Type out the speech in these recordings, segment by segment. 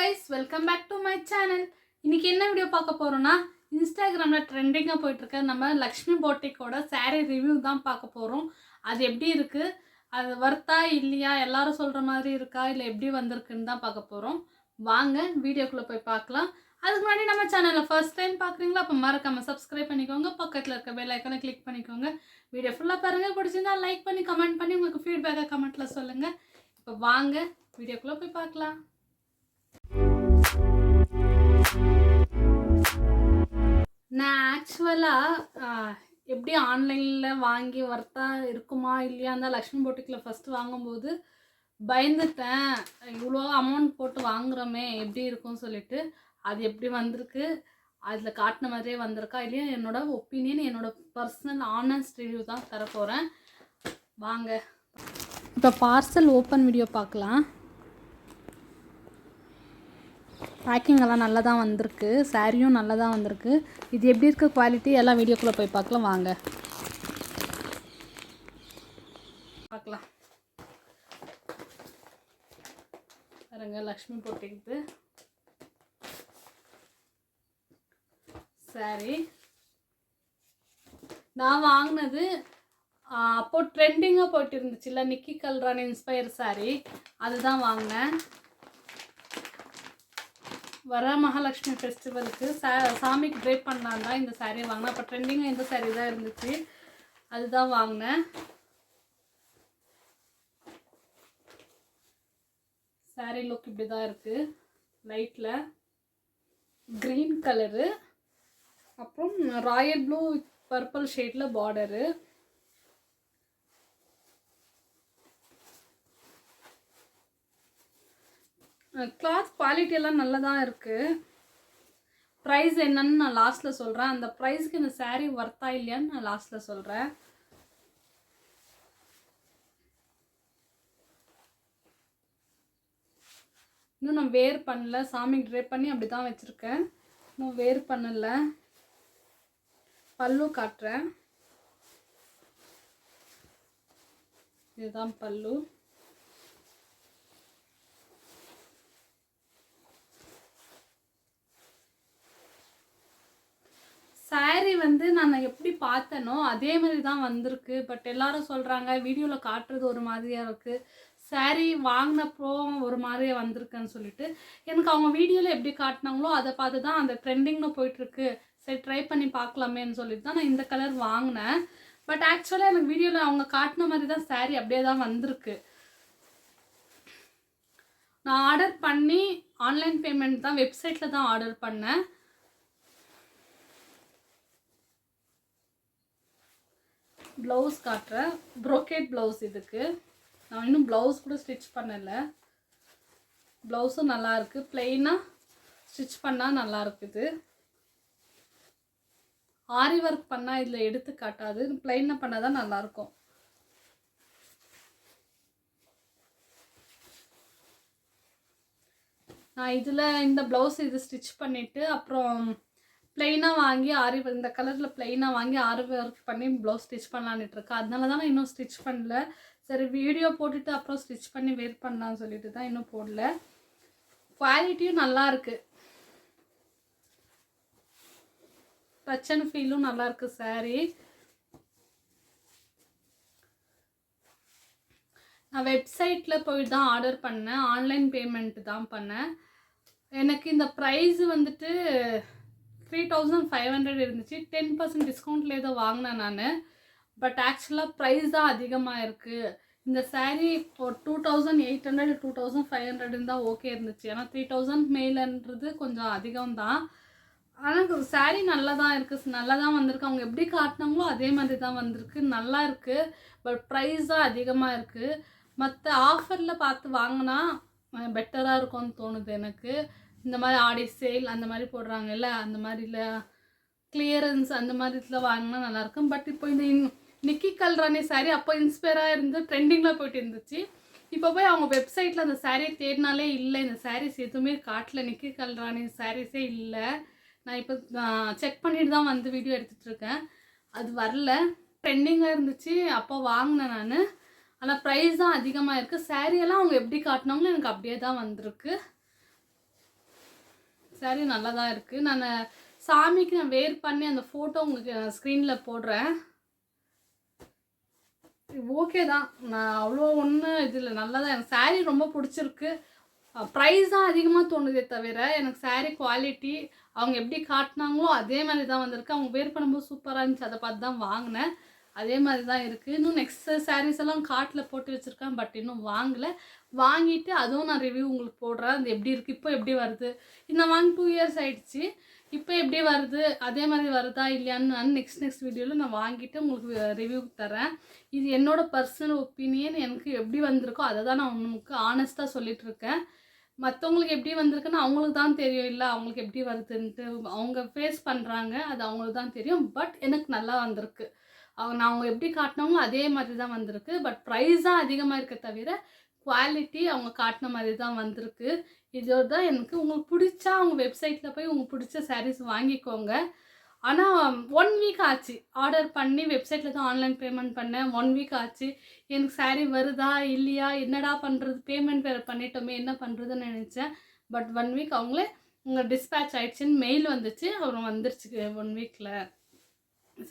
Guys welcome back to my channel இன்றைக்கி என்ன video பார்க்க போகிறோன்னா இன்ஸ்டாகிராமில் ட்ரெண்டிங்காக போயிட்டுருக்க நம்ம லக்ஷ்மி போட்டிக்கோட சாரீ ரிவ்யூ தான் பார்க்க போகிறோம் அது எப்படி இருக்குது அது வர்த்தா இல்லையா? எல்லாரும் சொல்கிற மாதிரி இருக்கா? இல்லை எப்படி வந்திருக்குன்னு தான் பார்க்க போகிறோம் வாங்க வீடியோக்குள்ளே போய் பார்க்கலாம். அதுக்கு முன்னாடி நம்ம சேனலில் ஃபர்ஸ்ட் டைம் பார்க்குறீங்களா அப்போ மறக்காம சப்ஸ்கிரைப் பண்ணிக்கோங்க. பக்கத்தில் இருக்க பெல் ஐக்கனை கிளிக் பண்ணிக்கோங்க. வீடியோ ஃபுல்லாக பாருங்கள் பிடிச்சிருந்தா லைக் பண்ணி கமெண்ட் பண்ணி உங்களுக்கு ஃபீட்பேக்கை கமெண்ட்டில் சொல்லுங்கள் இப்போ வாங்க வீடியோக்குள்ளே போய் பார்க்கலாம். நான் ஆக்சுவலாக எப்படி ஆன்லைனில் வாங்கி வர்த்தா இருக்குமா இல்லையா அந்த லக்ஷ்மி போட்டிக்கில் ஃபஸ்ட்டு வாங்கும்போது பயந்துட்டேன். இவ்வளோ அமௌண்ட் போட்டு வாங்குறோமே எப்படி இருக்கும்னு சொல்லிட்டு. அது எப்படி வந்திருக்கு? அதில் காட்டின மாதிரியே வந்திருக்கா இல்லையா? என்னோட ஒப்பீனியன் என்னோட பர்சனல் ஆனஸ்ட் ரிவ்யூ தான் தரப்போகிறேன் வாங்க. இப்போ பார்சல் ஓப்பன் வீடியோ பார்க்கலாம். பேக்கிங் எல்லாம் நல்லா தான் வந்திருக்கு. சாரியும் நல்லா தான் வந்திருக்கு. இது எப்படி இருக்க குவாலிட்டி? எல்லாம் வீடியோக்குள்ளே போய் பார்க்கலாம். வாங்க. பார்க்கலாம். பாருங்க லக்ஷ்மி போட்டிக்கிட்டு சாரி. நான் வாங்கினது அப்போது ட்ரெண்டிங்காக போயிட்டு இருந்துச்சுல்ல நிக்கி கல்ரான் இன்ஸ்பயர் சாரி அதுதான் வாங்கினேன். வர மகாலட்சுமி ஃபெஸ்டிவலுக்கு சா சாமிக்கு ட்ரேப் பண்ணலாம் தான் இந்த சாரீ வாங்கினேன். அப்போ ட்ரெண்டிங்காக இந்த சாரீ தான் இருந்துச்சு. அதுதான் வாங்கினேன். சாரீ லுக் இப்படி தான் இருக்குது லைட்டில் க்ரீன் கலரு அப்புறம் ராயல் ப்ளூ பர்பிள் ஷேடில் பார்டரு கிளாத் குவாலிட்டி எல்லாம் நல்லா தான் இருக்குது ப்ரைஸ் என்னன்னு நான் லாஸ்ட்டில் சொல்கிறேன் அந்த ப்ரைஸ்க்கு இந்த சாரீ ஒர்த்தா இல்லையான்னு நான் லாஸ்ட்டில் சொல்கிறேன் இன்னும் நான் வேர் பண்ணல. சாமிக்கு ட்ரே பண்ணி அப்படி தான் வச்சுருக்கேன். இன்னும் வேர் பண்ணலை. பல்லு காட்டுறேன். இதுதான் பல்லு. வந்து நான் எப்படி பார்த்தேனோ அதே மாதிரி தான் வந்திருக்கு. பட் எல்லாரும் சொல்கிறாங்க வீடியோவில் காட்டுறது ஒரு மாதிரியாக இருக்குது சாரீ வாங்கினப்போ ஒரு மாதிரியா வந்திருக்குன்னு சொல்லிட்டு. எனக்கு அவங்க வீடியோவில் எப்படி காட்டினாங்களோ அதை பார்த்து தான் அந்த ட்ரெண்டிங்கில் போயிட்டுருக்கு. சரி ட்ரை பண்ணி பார்க்கலாமேன்னு சொல்லிட்டு தான் நான் இந்த கலர் வாங்கினேன். பட் ஆக்சுவலாக எனக்கு வீடியோவில் அவங்க காட்டின மாதிரி தான் சாரீ அப்படியே தான் வந்திருக்கு. நான் ஆர்டர் பண்ணி ஆன்லைன் பேமெண்ட் தான் வெப்சைட்டில் தான் ஆர்டர் பண்ணேன். ப்ளவுஸ் காட்டுறேன். ப்ரோக்கேட் ப்ளவுஸ் இதுக்கு. நான் இன்னும் ப்ளவுஸ் கூட ஸ்டிச் பண்ணலை. ப்ளவுஸும் நல்லாயிருக்கு ப்ளெயினாக ஸ்டிச் பண்ணால் நல்லா இருக்குது ஆரி ஒர்க் பண்ணால் இதில் எடுத்து காட்டாது. பிளெயினாக பண்ணால் தான் நல்லாயிருக்கும் நான் இதில் இந்த ப்ளவுஸ் இது ஸ்டிச் பண்ணிவிட்டு அப்புறம் பிளெயினாக வாங்கி ஆரி இந்த கலரில் பிளெயினாக வாங்கி ஆரி ஒர்க் பண்ணி ப்ளவுஸ் ஸ்டிச் பண்ணலான்ட்டு இருக்கேன் அதனால தான் நான் இன்னும் ஸ்டிச் பண்ணல. சரி வீடியோ போட்டுட்டு அப்புறம் ஸ்டிச் பண்ணி வெயிட் பண்ணலாம்னு சொல்லிட்டு தான் இன்னும் போடல. குவாலிட்டியும் நல்லா இருக்குது டச் அண்ட் ஃபீலும் நல்லா இருக்கு நான் வெப்சைட்டில் போய் தான் ஆர்டர் பண்ணேன். ஆன்லைன் பேமெண்ட் தான் பண்ணேன். எனக்கு இந்த ப்ரைஸ் வந்துட்டு த்ரீ தௌசண்ட் ஃபைவ் ஹண்ட்ரட் இருந்துச்சு. டென் பர்சன்ட் டிஸ்கவுண்ட்ல ஏதோ வாங்கினேன் நான். பட் ஆக்சுவலாக ப்ரைஸ் தான் அதிகமாக இருக்குது இந்த சாரீ ஒரு two thousand eight hundred two thousand five hundred இருந்தால் ஓகே இருந்துச்சு. ஏன்னா த்ரீ தௌசண்ட் மேலன்றது கொஞ்சம் அதிகம் தான். ஆனால் சாரீ நல்லா தான் இருக்குது நல்லா தான் வந்திருக்கு. அவங்க எப்படி காட்டினாங்களோ அதே மாதிரி தான் வந்திருக்கு. நல்லா இருக்குது பட் ப்ரைஸ் தான் அதிகமாக இருக்குது மற்ற ஆஃபரில் பார்த்து வாங்கினா பெட்டராக இருக்கும்னு தோணுது எனக்கு. இந்த மாதிரி ஆடி சேல் அந்த மாதிரி போடுறாங்கல்ல அந்த மாதிரில கிளியரன்ஸ் அந்த மாதிரி இதில் வாங்கினா நல்லாயிருக்கும். பட் இப்போ இந்த இன்- நிக்கி கல்ராணி சாரீ அப்போ இன்ஸ்பயராக இருந்து ட்ரெண்டிங்கில் போயிட்டு இருந்துச்சு. இப்போ போய் அவங்க வெப்சைட்டில் அந்த saree தேடினாலே இல்லை. இந்த சாரீஸ் எதுவுமே காட்டல. நிக்கி கல்ராணி சாரீஸே இல்லை. நான் இப்போ செக் பண்ணிட்டு தான் வந்து வீடியோ எடுத்துகிட்ருக்கேன் அது வரல. ட்ரெண்டிங்காக இருந்துச்சு. அப்போ வாங்கினேன் நான். ஆனால் ப்ரைஸ் தான் அதிகமாக இருக்குது சாரியெல்லாம் எல்லாம் அவங்க எப்படி காட்டினாங்களோ எனக்கு அப்படியே தான் வந்திருக்கு. Saree நல்லா தான் இருக்குது நான் சாமிக்கு நான் வேர் பண்ணி அந்த ஃபோட்டோ உங்களுக்கு ஸ்க்ரீனில் போடுறேன். ஓகே தான். நான் அவ்வளோ ஒன்றும் இது இல்லை நல்லா தான் எனக்கு சாரீ ரொம்ப பிடிச்சிருக்கு. ப்ரைஸ் தான் அதிகமாக தோணுதே தவிர எனக்கு சாரீ குவாலிட்டி அவங்க எப்படி காட்டினாங்களோ அதே மாதிரி தான் வந்திருக்கு. அவங்க வேர் பண்ணும்போது சூப்பராக இருந்துச்சு. அதை பார்த்து தான் வாங்கினேன். அதே மாதிரி தான் இருக்குது இன்னும் நெக்ஸ்ட் சாரீஸ் எல்லாம் காட்டில் போட்டு வச்சுருக்கேன் பட் இன்னும் வாங்கலை. வாங்கிட்டு அதுவும் நான் ரிவ்யூ உங்களுக்கு போடுறேன். அது எப்படி இருக்குது இப்போ எப்படி வருது? இந்த வாங்கி டூ இயர்ஸ் ஆயிடுச்சு. இப்போ எப்படி வருது? அதே மாதிரி வருதா இல்லையான்னு நான் நெக்ஸ்ட் நெக்ஸ்ட் வீடியோவில் நான் வாங்கிட்டு உங்களுக்கு ரிவ்யூ தரேன். இது என்னோடய பர்சனல் ஒப்பீனியன் எனக்கு எப்படி வந்திருக்கோ அதை தான் நான் உங்களுக்கு ஆனஸ்ட்டாக சொல்லிட்டு இருக்கேன். மற்றவங்களுக்கு எப்படி வந்திருக்குன்னு அவங்களுக்கு தான் தெரியும். இல்லை அவங்களுக்கு எப்படி வருதுன்ட்டு அவங்க ஃபேஸ் பண்ணுறாங்க அது அவங்களுக்கு தான் தெரியும். பட் எனக்கு நல்லா வந்திருக்கு. அவங்க நான் அவங்க எப்படி காட்டினாங்களோ அதே மாதிரி தான் வந்திருக்கு. பட் ப்ரைஸ் தான் அதிகமாக இருக்க தவிர குவாலிட்டி அவங்க காட்டின மாதிரி தான் வந்திருக்கு. இதோட தான் எனக்கு உங்களுக்கு பிடிச்சா அவங்க வெப்சைட்டில் போய் உங்களுக்கு பிடிச்ச சாரீஸ் வாங்கிக்கோங்க. ஆனால் ஒன் வீக் ஆச்சு. ஆர்டர் பண்ணி வெப்சைட்டில் தான் ஆன்லைன் பேமெண்ட் பண்ணேன். ஒன் வீக் ஆச்சு. எனக்கு சாரீ வருதா இல்லையா என்னடா பண்ணுறது பேமெண்ட் வேறு பண்ணிட்டோமே என்ன பண்ணுறதுன்னு நினச்சேன். பட் ஒன் வீக் அவங்களே உங்கள் டிஸ்பேட்ச் ஆயிடுச்சுன்னு மெயில் வந்துச்சு. அப்புறம் வந்துருச்சு ஒன் வீக்கில்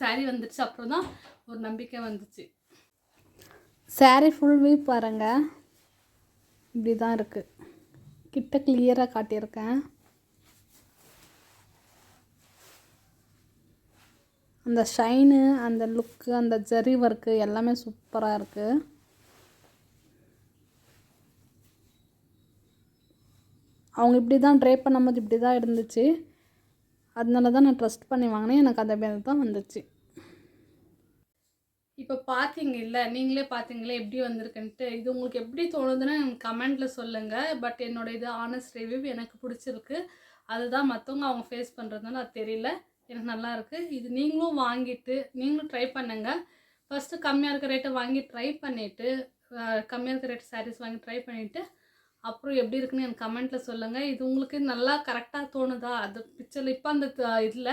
saree வந்துடுச்சு. அப்புறம் தான் ஒரு நம்பிக்கை வந்துச்சு. Saree ஃபுல் வீக் பாருங்க. இப்படி தான் இருக்குது கிட்ட கிளியராக காட்டியிருக்கேன். அந்த ஷைனு அந்த லுக்கு அந்த ஜரி ஒர்க்கு எல்லாமே சூப்பராக இருக்குது அவங்க இப்படி தான் ட்ரை பண்ணும்போது இப்படி தான் இருந்துச்சு. அதனால தான் நான் ட்ரஸ்ட் பண்ணி வாங்கினேன். எனக்கு அந்த பேர் தான் வந்துச்சு. இப்போ பார்த்தீங்க இல்லை நீங்களே பார்த்தீங்களே எப்படி வந்திருக்குன்ட்டு. இது உங்களுக்கு எப்படி தோணுதுன்னு எனக்கு கமெண்ட்டில் சொல்லுங்கள் பட் என்னோட இது ஆனஸ்ட் ரிவ்யூ எனக்கு பிடிச்சிருக்கு. அதுதான் மற்றவங்க அவங்க ஃபேஸ் பண்ணுறதுனால அது தெரியல. எனக்கு நல்லா இருக்குது இது நீங்களும் வாங்கிட்டு நீங்களும் ட்ரை பண்ணுங்கள் ஃபஸ்ட்டு கம்மியாக இருக்க ரேட்டை வாங்கி ட்ரை பண்ணிவிட்டு கம்மியாக இருக்க ரேட் சாரீஸ் வாங்கி ட்ரை பண்ணிவிட்டு அப்புறம் எப்படி இருக்குன்னு எனக்கு கமெண்ட்டில் சொல்லுங்கள் இது உங்களுக்கு நல்லா கரெக்டாக தோணுதா? அது பிக்சரில் இப்போ அந்த இதில்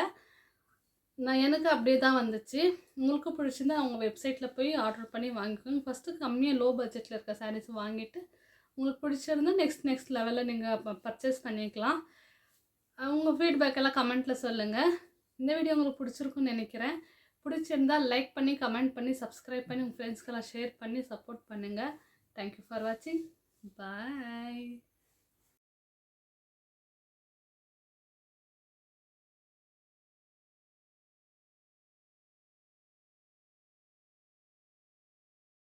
நான் எனக்கு அப்படியே தான் வந்துச்சு. உங்களுக்கு பிடிச்சிருந்தா அவங்க வெப்சைட்டில் போய் ஆர்டர் பண்ணி வாங்கிக்கோங்க. ஃபஸ்ட்டு கம்மியாக லோ பட்ஜெட்டில் இருக்க சாரீஸ் வாங்கிட்டு உங்களுக்கு பிடிச்சிருந்தா நெக்ஸ்ட் நெக்ஸ்ட் லெவலில் நீங்கள் பர்ச்சேஸ் பண்ணிக்கலாம். உங்கள் ஃபீட்பேக் எல்லாம் கமெண்ட்டில் சொல்லுங்கள் இந்த வீடியோ உங்களுக்கு பிடிச்சிருக்குன்னு நினைக்கிறேன். பிடிச்சிருந்தா லைக் பண்ணி கமெண்ட் பண்ணி சப்ஸ்கிரைப் பண்ணி உங்கள் ஃப்ரெண்ட்ஸ்க்கெல்லாம் ஷேர் பண்ணி சப்போர்ட் பண்ணுங்கள் தேங்க்யூ ஃபார் வாட்சிங் பாய்